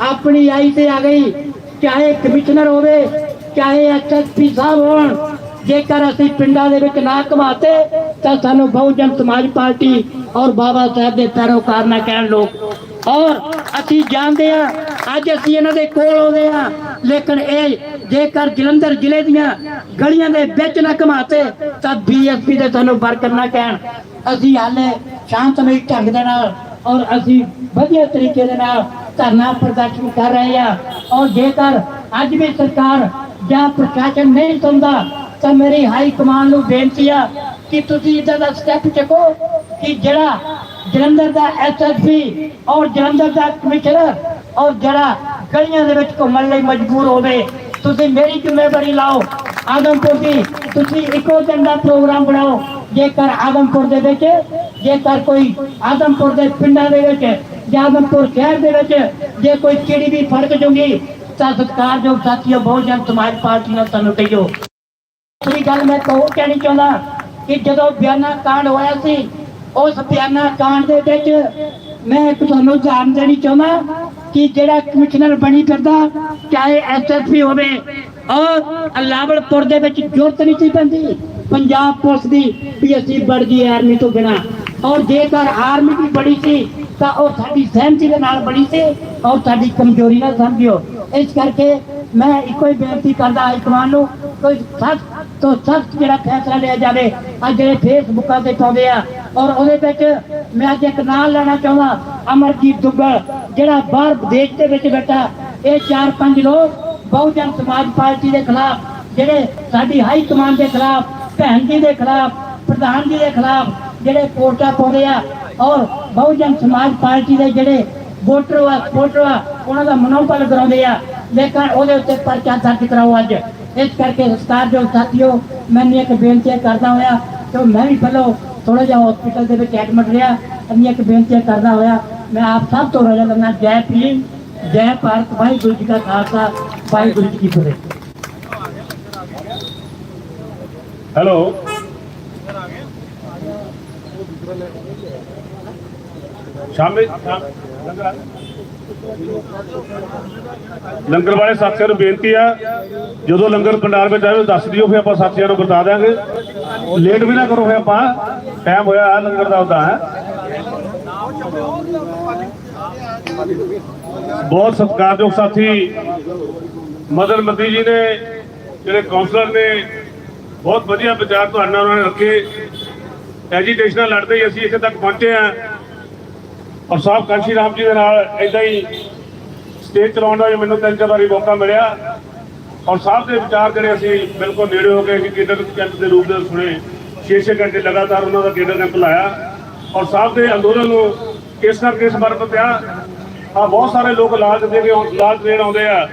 ਆਪਣੀ ਆਈ ਤੇ ਆ ਗਈ। ਚਾਹੇ ਕਮਿਸ਼ਨਰ ਹੋਵੇ, ਚਾਹੇ ਐਸਐਸਪੀ ਸਾਹਿਬ ਹੋਣ, ਜੇਕਰ ਅਸੀਂ ਪਿੰਡਾਂ ਦੇ ਵਿੱਚ ਨਾ ਘਮਾਤੇ, ਤਾਂ ਸਾਨੂੰ ਬਹੁਜਨ ਸਮਾਜ ਪਾਰਟੀ ਔਰ ਬਾਬਾ ਸਾਹਿਬ ਦੇ ਪੈਰੋਕਾਰ ਨਾ ਕਹਿਣ ਲੋਕ, ਔਰ ਅਸੀਂ ਜਾਣਦੇ ਆ ਅੱਜ ਅਸੀਂ ਇਹਨਾਂ ਦੇ ਕੋਲ ਆਉਂਦੇ ਆ ਲੇਕਿਨ ਇਹ ਜੇਕਰ ਜਲੰਧਰ ਜ਼ਿਲ੍ਹੇ ਦੀਆਂ ਗਲੀਆਂ ਦੇ ਵਿੱਚ ਨਾ ਘਮਾਤੇ, ਤਾਂ ਬੀਐਸਪੀ ਦੇ ਸਾਨੂੰ ਵਰਕਰ ਨਾ ਕਹਿਣ। ਅਸੀਂ ਹਾਲੇ ਸ਼ਾਂਤਮਈ ਢੰਗ ਦੇ ਨਾਲ ਔਰ ਅਸੀਂ ਵਧੀਆ ਤਰੀਕੇ ਦੇ ਨਾਲ ਧਰਨਾ ਪ੍ਰਦਰਸ਼ਨ ਕਰ ਰਹੇ ਆ। ਔਰ ਜੇਕਰ ਅੱਜ ਵੀ ਸਰਕਾਰ ਜਾਂ ਪ੍ਰਸ਼ਾਸਨ ਨਹੀਂ ਸੁਣਦਾ, ਤਾਂ ਮੇਰੀ ਹਾਈ ਕਮਾਂਡ ਨੂੰ ਬੇਨਤੀ ਆ ਕਿ ਤੁਸੀਂ ਇਦਾਂ ਦਾ ਸਟੈਪ ਚੱਕੋ ਕਿ ਜਿਹੜਾ ਜਲੰਧਰ ਦਾ ਐਸਐਸਪੀ ਔਰ ਜਲੰਧਰ ਦਾ ਕਮਿਸ਼ਨਰ ਔਰ ਜਿਹੜਾ ਗਲੀਆਂ ਦੇ ਵਿੱਚ ਘੁੰਮਣ ਲਈ ਮਜਬੂਰ ਹੋਵੇ, ਤੁਸੀਂ ਮੇਰੀ ਜ਼ਿੰਮੇਵਾਰੀ ਲਾਓ। ਆਦਮਪੁਰ ਦੀ ਤੁਸੀਂ ਇੱਕੋ ਦਿਨ ਦਾ ਪ੍ਰੋਗਰਾਮ ਬਣਾਓ। ਜੇਕਰ ਆਦਮਪੁਰ ਦੇ ਵਿੱਚ, ਜੇਕਰ ਕੋਈ ਆਦਮਪੁਰ ਦੇ ਪਿੰਡਾਂ ਦੇ ਵਿੱਚ ਜਾਂ ਸ਼ਹਿਰ ਦੇ ਵਿੱਚ ਜੇ ਕੋਈ ਚਿੜੀ ਵੀ ਫੜਕ ਜੂਗੀ ਤਾਂ ਸਤਿਕਾਰਯੋਗ ਸਾਥੀਓ ਬਹੁਜਨ ਸਮਾਜ ਪਾਰਟੀ ਨਾਲ ਤੁਹਾਨੂੰ ਕਹੀਓ। ਦੂਸਰੀ ਗੱਲ ਮੈਂ ਕਹੋ ਕਹਿਣੀ ਚਾਹੁੰਦਾ ਕਿ ਜਦੋਂ ਬਿਆਨਾ ਕਾਂਡ ਹੋਇਆ ਸੀ, ਉਸ ਬਿਆਨਾ ਕਾਂਡ ਦੇ ਵਿੱਚ ਮੈਂ ਤੁਹਾਨੂੰ ਜਾਣ ਦੇਣੀ ਚਾਹੁੰਦਾ ਕਿ ਜਿਹੜਾ ਕਮਿਸ਼ਨਰ ਬਣੀ ਫਿਰਦਾ, ਚਾਹੇ ਐਸਐਸਪੀ ਹੋਵੇ ਔਰ ਅਲਾਵਲਪੁਰ ਦੇ ਵਿੱਚ ਜ਼ਰੂਰਤ ਨਹੀਂ ਸੀ ਪੈਂਦੀ। ਪੰਜਾਬ ਪੁਲਿਸ ਦੀ ਵੀ ਅਸੀਂ ਬੜ ਆਰਮੀ ਤੋਂ ਬਿਨਾ। ਔਰ ਜੇਕਰ ਆਰਮੀ ਵੀ ਬੜੀ ਸੀ ਤਾਂ ਉਹ ਸਾਡੀ ਸਹਿਮਤੀ ਦੇ ਨਾਲ ਬਣੀ ਸੀ ਔਰ ਸਾਡੀ ਕਮਜ਼ੋਰੀ ਨਾਲ ਸਮਝਿਓ। ਇਸ ਕਰਕੇ ਮੈਂ ਇੱਕੋ ਹੀ ਬੇਨਤੀ ਕਰਦਾ ਹਾਈ ਨੂੰ, ਕੋਈ ਸਖਤ ਤੋਂ ਸਖਤ ਜਿਹੜਾ ਫੈਸਲਾ ਲਿਆ ਜਾਵੇ ਆ ਜਿਹੜੇ ਫੇਸਬੁੱਕਾਂ ਤੇ ਪਾਉਂਦੇ ਆ, ਔਰ ਉਹਦੇ ਵਿੱਚ ਮੈਂ ਅੱਜ ਇੱਕ ਨਾਂ ਲੈਣਾ ਚਾਹੁੰਦਾ, ਅਮਰਜੀਤ ਦੁੱਗਲ, ਜਿਹੜਾ ਬਾਹਰ ਵਿਦੇਸ਼ ਦੇ ਵਿੱਚ ਬੈਠਾ, ਇਹ ਚਾਰ ਪੰਜ ਲੋਕ ਬਹੁਜਨ ਸਮਾਜ ਪਾਰਟੀ ਦੇ ਖਿਲਾਫ, ਜਿਹੜੇ ਸਾਡੀ ਹਾਈ ਕਮਾਂਡ ਦੇ ਖਿਲਾਫ, ਭੈਣ ਜੀ ਦੇ ਖਿਲਾਫ, ਪ੍ਰਧਾਨ ਜੀ ਦੇ ਖਿਲਾਫ, ਜਿਹੜੇ ਪੋਸਟਾਂ ਪਾਉਂਦੇ ਆ ਔਰ ਬਹੁਜਨ ਸਮਾਜ ਪਾਰਟੀ ਦੇ ਜਿਹੜੇ ਵੋਟਰ ਆ ਸਪੋਰਟਰ ਆ, ਉਹਨਾਂ ਦਾ ਮਨੋਬਲ ਕਰਾਉਂਦੇ ਆ। ਲੇਕਿਨ ਉਹਦੇ ਉੱਤੇ ਪਰਚਾ ਦਰਜ ਕਰਾਓ ਅੱਜ। ਇਸ ਕਰਕੇ ਸਤਿਕਾਰਯੋਗ ਸਾਥੀਓ ਮੈਨੂੰ ਇੱਕ ਬੇਨਤੀ ਕਰਦਾ ਹੋਇਆ ਕਿ ਮੈਂ ਵੀ ਪਹਿਲਾਂ ਥੋੜਾ ਜਿਹਾ ਹਸਪੀਟਲ ਦੇ ਵਿੱਚ ਐਡਮਿਟ ਰਿਹਾ। ਅੰਨੀ ਇੱਕ ਬੇਨਤੀ ਕਰਦਾ ਹੋਇਆ, ਮੈਂ ਆਪ ਸਭ ਤੋਂ ਰਜਾ ਕਰਨਾ ਜੈ ਭੀਮ, ਜੈ ਭਾਰਤ, ਵਾਹਿਗੁਰੂ ਜੀ ਕਾ ਖਾਲਸਾ, ਵਾਹਿਗੁਰੂ ਜੀ ਕੀ ਫਤਿਹ। ਹੈਲੋ ਸ਼ਾਮੇ ਲੰਗਰ ਵਾਲੇ ਸਾਥੀਆਂ ਨੂੰ ਬੇਨਤੀ ਆ, ਜਦੋਂ ਲੰਗਰ ਪੰਡਾਲ ਵਿੱਚ ਆਵੇ ਦੱਸ ਦਿਓ, ਫਿਰ ਆਪਾਂ ਸਾਥੀਆਂ ਨੂੰ ਬਤਾ ਦਿਆਂਗੇ। ਲੇਟ ਵੀ ਨਾ ਕਰੋ ਫਿਰ ਆਪਾਂ ਟਾਈਮ ਹੋਇਆ ਆ ਲੰਗਰ ਦਾ ਉਦਾਂ ਹੈ। ਬਹੁਤ ਸਤਿਕਾਰਯੋਗ ਸਾਥੀ ਮਦਨ ਮੱਦੀ ਜੀ ਨੇ, ਜਿਹੜੇ ਕਾਉਂਸਲਰ ਨੇ, ਬਹੁਤ ਵਧੀਆ ਵਿਚਾਰ ਤੁਹਾਡੇ ਨਾਲ ਉਹਨਾਂ ਨੇ ਰੱਖੇ। ਐਜੀਟੇਸ਼ਨਾਂ ਲੜਦੇ ਹੀ ਅਸੀਂ ਇੱਥੇ ਤੱਕ ਪਹੁੰਚੇ ਆ ਔਰ ਸਾਹਿਬ ਕਾਂਸ਼ੀ ਰਾਮ ਜੀ ਦੇ ਨਾਲ ਇਦਾਂ ਹੀ ਸਟੇਜ ਚਲਾਉਣ ਦਾ ਮੈਨੂੰ ਤਿੰਨ ਚਾਰ ਵਾਰੀ ਮੌਕਾ ਮਿਲਿਆ। ਔਰ ਸਾਹਿਬ ਦੇ ਵਿਚਾਰ ਜਿਹੜੇ ਅਸੀਂ ਬਿਲਕੁਲ ਨੇੜੇ ਹੋ ਕੇ ਕੇਂਦਰ ਕੈਂਪ ਦੇ ਰੂਪ ਦੇ ਸੁਣੇ। 6-6 ਘੰਟੇ ਲਗਾਤਾਰ ਉਹਨਾਂ ਦਾ ਕੇਡਰ ਕੈਂਪ ਲਾਇਆ। ਔਰ ਸਾਹਿਬ ਦੇ ਅੰਦੋਲਨ ਨੂੰ ਕਿਸ ਕਰਕੇ ਸਮਰਪਿਤ ਪਿਆ ਆ ਬਹੁਤ ਸਾਰੇ ਲੋਕ ਲਾਜ ਦੇ ਕੇ ਲਾਜ ਦੇਣ ਆਉਂਦੇ ਆ।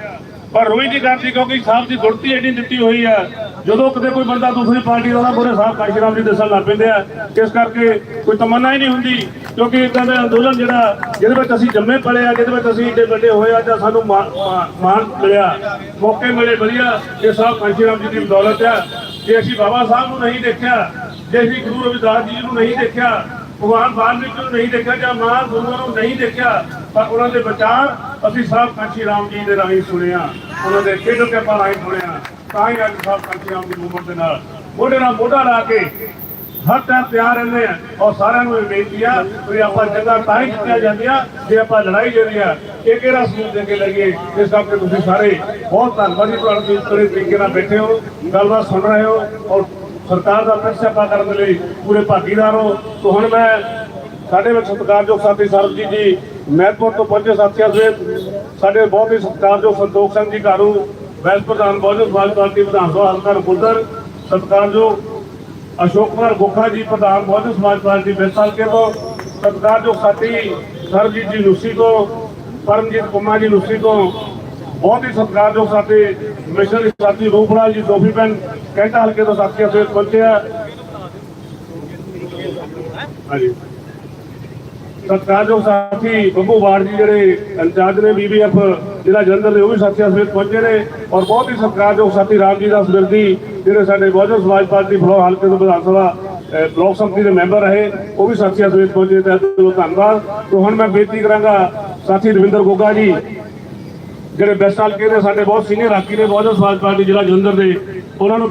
ਪਰ ਰੋਈ ਦੀ ਗੱਲ ਸੀ ਕਿਉਂਕਿ ਸਾਹਿਬ ਦੀ ਗੁੜਤੀ ਐਡੀ ਦਿੱਤੀ ਹੋਈ ਆ। ਜਦੋਂ ਕਿਤੇ ਕੋਈ ਬੰਦਾ ਦੂਸਰੀ ਪਾਰਟੀ ਦਾ ਉਹਦਾ ਬੁਰੇ ਸਾਹਿਬ ਕਾਸ਼ੀਰਾਮ ਜੀ ਦੱਸਣ ਲੱਗ ਪੈਂਦੇ ਆ ਇਸ ਕਰਕੇ ਕੋਈ ਤਮੰਨਾ ਹੀ ਨਹੀਂ ਹੁੰਦੀ, ਕਿਉਂਕਿ ਇਦਾਂ ਦਾ ਅੰਦੋਲਨ ਜਿਹੜਾ, ਜਿਹਦੇ ਵਿੱਚ ਅਸੀਂ ਜੰਮੇ ਪਲੇ ਆ, ਜਿਹਦੇ ਵਿੱਚ ਅਸੀਂ ਏਡੇ ਵੱਡੇ ਹੋਏ ਆ, ਜਾਂ ਸਾਨੂੰ ਮਾਣ ਮਿਲਿਆ, ਮੌਕੇ ਮਿਲੇ ਵਧੀਆ, ਇਹ ਸਾਹਿਬ ਕਾਸ਼ੀਰਾਮ ਜੀ ਦੀ ਬਦੌਲਤ ਆ। ਜੇ ਅਸੀਂ ਬਾਬਾ ਸਾਹਿਬ ਨੂੰ ਨਹੀਂ ਦੇਖਿਆ, ਜੇ ਅਸੀਂ ਗੁਰੂ ਰਵਿਦਾਸ ਜੀ ਨੂੰ ਨਹੀਂ ਦੇਖਿਆ, ਭਗਵਾਨ ਵਾਲਮੀਕੀ ਨੂੰ ਨਹੀਂ ਦੇਖਿਆ, ਜਾਂ ਮਾਂ ਗੁਰੂਆਂ ਨੂੰ ਨਹੀਂ ਦੇਖਿਆ ਪਰ ਉਹਨਾਂ ਦੇ ਵਿਚਾਰ ਅਸੀਂ ਸਾਹਿਬ ਕਾਂਸ਼ੀ ਰਾਮ ਜੀ ਦੇ ਰਾਹੀਂ ਸੁਣਿਆ, ਉਹਨਾਂ ਦੇ ਖੇਡ ਕੇ ਆਪਾਂ ਰਾਹੀਂ ਸੁਣਿਆ। ਤਾਂ ਹੀ ਅੱਜ ਸਾਹਿਬ ਕਾਂਸ਼ੀ ਰਾਮ ਦੀ ਮੂਵਮੈਂਟ ਦੇ ਨਾਲ। ਮੋਢੇ ਨਾਲ ਮੋਢਾ ਲਾ ਕੇ ਹਰ ਟਾਈਮ ਤਿਆਰ ਰਹਿੰਦੇ ਆ। ਔਰ ਸਾਰਿਆਂ ਨੂੰ ਬੇਨਤੀ ਆ ਵੀ ਆਪਾਂ ਜਗ੍ਹਾ ਤਾਂ ਹੀ ਜਿੱਤਿਆ ਜਾਂਦੀਆਂ, ਜੇ ਆਪਾਂ ਲੜਾਈ ਜਿਹੜੀ ਆ, ਇਹ ਕਿਹੜਾ ਸਬੂਤ ਦੇ ਕੇ ਲਈਏ, ਇਸ ਕਰਕੇ ਤੁਸੀਂ ਸਾਰੇ ਬਹੁਤ ਧੰਨਵਾਦੀ ਤੁਹਾਨੂੰ ਤੁਸੀਂ ਇਸ ਤਰੀਕੇ ਨਾਲ ਬੈਠੇ ਹੋ, ਗੱਲਬਾਤ ਸੁਣ ਰਹੇ ਹੋ ਔਰ ਸਰਕਾਰ ਦਾ ਪ੍ਰਸ਼ਾਪਾ ਕਰਨ ਦੇ ਲਈ ਪੂਰੇ ਭਾਗੀਦਾਰ ਹੋ। ਤੋਂ ਹੁਣ ਮੈਂ ਸਾਡੇ ਵਿੱਚ ਸਤਿਕਾਰਯੋਗ ਸਾਥੀ ਸਰਬਜੀਤ ਜੀ ਮਹਿਤਪੁਰ ਤੋਂ ਪਹੁੰਚੇ ਸਾਥੀਆਂ ਸਮੇਤ ਸਾਡੇ ਬਹੁਤ ਹੀ ਸਤਿਕਾਰਯੋਗ ਸੰਤੋਖ ਸਿੰਘ ਜੀ ਘਾਰੂ ਵੈਸ ਪ੍ਰਧਾਨ ਬਹੁਜਨ ਸਮਾਜ ਪਾਰਟੀ ਵਿਧਾਨ ਸਭਾ ਹਲਕਾ ਰਪੁੱਦਰ ਸਤਿਕਾਰਯੋਗ ਅਸ਼ੋਕ ਕੁਮਾਰ ਗੋਖਾ ਜੀ, ਪ੍ਰਧਾਨ ਬਹੁਜਨ ਸਮਾਜ ਪਾਰਟੀ ਬਿਰਸਲ ਕੇ ਤੋਂ, ਸਤਿਕਾਰਯੋਗ ਸਾਥੀ ਸਰਬਜੀਤ ਜੀ ਲੁੱਸੀ ਤੋਂ, ਪਰਮਜੀਤ ਕੁਮਾਰ ਜੀ ਲੁੱਸੀ ਤੋਂ, ਬਹੁਤ ਹੀ ਸਤਿਕਾਰਯੋਗ ਸਾਥੀ, ਮਿਸ਼ਨ ਸਾਥੀ ਰੂਪਲਾਲ ਜੀ ਦੋਫੀ ਪੈਨ ਕੈਂਟਾ ਹਲਕੇ ਤੋਂ ਸਾਥੀਆਂ ਸਮੇਤ ਪਹੁੰਚੇ ਆ। ਹਾਂਜੀ। ਸਤਿਕਾਰਯੋਗ ਸਾਥੀ ਬੱਬੂ ਬਾੜ ਜੀ ਜਿਹੜੇ ਇੰਚਾਰਜ ਨੇ ਬੀਬੀਐਫ ਜ਼ਿਲ੍ਹਾ ਜਲੰਧਰ ਦੇ ਉਹ ਵੀ ਸਾਥੀਆਂ ਸਮੇਤ ਪਹੁੰਚੇ ਨੇ ਔਰ ਬਹੁਤ ਹੀ ਸਤਿਕਾਰਯੋਗ ਸਾਥੀ ਰਾਮਜੀ ਦਾਸ ਬਿਰਦੀ ਜਿਹੜੇ ਸਾਡੇ ਬਹੁਜਨ ਸਮਾਜ ਪਾਰਟੀ ਫਲੋਰ ਹਲਕੇ ਤੋਂ ਵਿਧਾਨ ਸਭਾ ਅਹ, ਬਲਾਕ ਸੰਮਤੀ ਦੇ ਮੈਂਬਰ ਰਹੇ ਉਹ ਵੀ ਸਾਥੀਆਂ ਸਮੇਤ ਪਹੁੰਚੇ ਤੇ ਦਿਲੋਂ ਧੰਨਵਾਦ। ਤੋਂ ਹੁਣ ਮੈਂ ਬੇਨਤੀ ਕਰਾਂਗਾ ਸਾਥੀ ਰਵਿੰਦਰ ਗੋਗਾ ਜੀ ਜਿਹੜੇ ਬੈਸਟ ਹਲਕੇ ਦੇ ਸਾਡੇ ਬਹੁਤ ਸੀਨੀਅਰ ਹਾਕੀ ਨੇ ਬਹੁਜਨ ਸਮਾਜ ਪਾਰਟੀ ਜ਼ਿਲ੍ਹਾ ਜਲੰਧਰ ਦੇ ਉਹਨਾਂ ਨੂੰ